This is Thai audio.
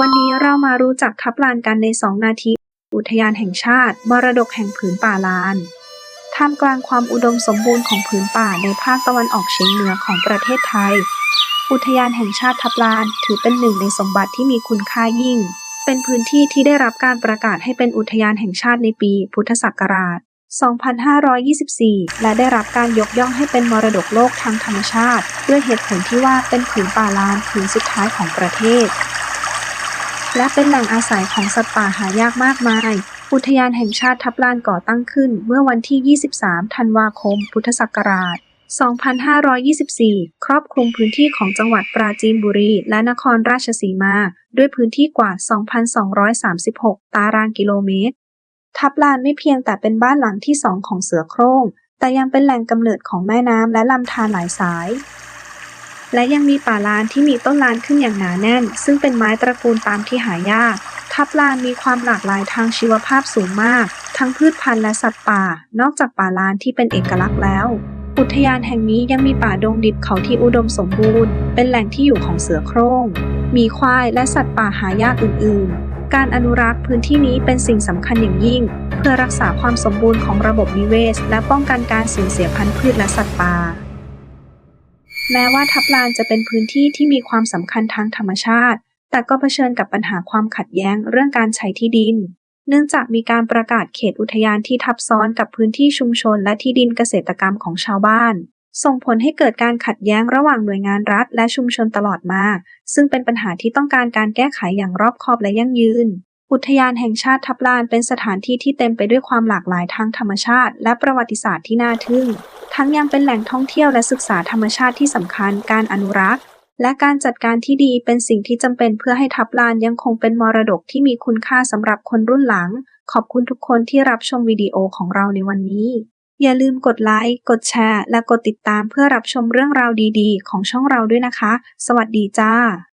วันนี้เรามารู้จักทับลานกันใน 2 นาที อุทยานแห่งชาติ มรดกแห่งผืนป่าลาน ท่ามกลางความอุดมสมบูรณ์ของผืนป่าในภาคตะวันออกเฉียงเหนือของประเทศไทย อุทยานแห่งชาติทับลานถือเป็นหนึ่งในสมบัติที่มีคุณค่ายิ่ง เป็นพื้นที่ที่ได้รับการประกาศให้เป็นอุทยานแห่งชาติในปี พุทธศักราช 2524 และได้รับการยกย่องให้เป็นมรดกโลกทางธรรมชาติ ด้วยเหตุผลที่ว่าเป็นผืนป่าลานผืนสุดท้ายของประเทศ และเป็นแหล่งอาศัยของสัตว์ป่าหายากมากมาย อุทยานแห่งชาติทับลานก่อตั้งขึ้นเมื่อวันที่ 23 ธันวาคม พุทธศักราช 2524 ครอบคลุมพื้นที่ของจังหวัดปราจีนบุรี และนครราชสีมา ด้วยพื้นที่กว่า 2,236 ตารางกิโลเมตร ทับลานไม่เพียงแต่เป็นบ้านหลังที่สองของเสือโคร่ง แต่ยังเป็นแหล่งกำเนิดของแม่น้ำและลำธารหลายสาย และยังมีป่าลานที่มีต้นลานขึ้นอย่างหนาแน่น ซึ่งเป็นไม้ตระกูลปาล์มที่หายาก ทับลานมีความหลากหลายทางชีวภาพสูงมาก ทั้งพืชพันธุ์และสัตว์ป่า นอกจากป่าลานที่เป็นเอกลักษณ์แล้ว อุทยานแห่งนี้ยังมีป่าดงดิบเขาที่อุดมสมบูรณ์ เป็นแหล่งที่อยู่ของเสือโคร่งมีควายและสัตว์ป่าหายากอื่น ๆ การอนุรักษ์พื้นที่นี้เป็นสิ่งสำคัญอย่างยิ่ง เพื่อรักษาความสมบูรณ์ของระบบนิเวศ และป้องกันการสูญเสียพันธุ์พืชและสัตว์ป่า แม้ว่าทับลานจะเป็นพื้นที่ที่มีความสำคัญทางธรรมชาติ แต่ก็เผชิญกับปัญหาความขัดแย้งเรื่องการใช้ที่ดิน เนื่องจากมีการประกาศเขตอุทยานที่ทับซ้อนกับพื้นที่ชุมชนและที่ดินเกษตรกรรมของชาวบ้าน ส่งผลให้เกิดการขัดแย้งระหว่างหน่วยงานรัฐและชุมชนตลอดมา ซึ่งเป็นปัญหาที่ต้องการการแก้ไขอย่างรอบคอบและยั่งยืน อุทยานแห่งชาติทับลานเป็นสถานที่ที่เต็มไปด้วยความหลากหลายทางธรรมชาติ และประวัติศาสตร์ที่น่าทึ่ง ทั้งยังเป็นแหล่งท่องเที่ยวและศึกษาธรรมชาติที่สำคัญ การอนุรักษ์ และการจัดการที่ดีเป็นสิ่งที่จำเป็นเพื่อให้ทับลานยังคงเป็นมรดกที่มีคุณค่าสำหรับคนรุ่นหลัง ขอบคุณทุกคนที่รับชมวิดีโอของเราในวันนี้ อย่าลืมกดไลค์ กดแชร์ และกดติดตามเพื่อรับชมเรื่องราวดี ๆ ของช่องเราด้วยนะคะ สวัสดีจ้า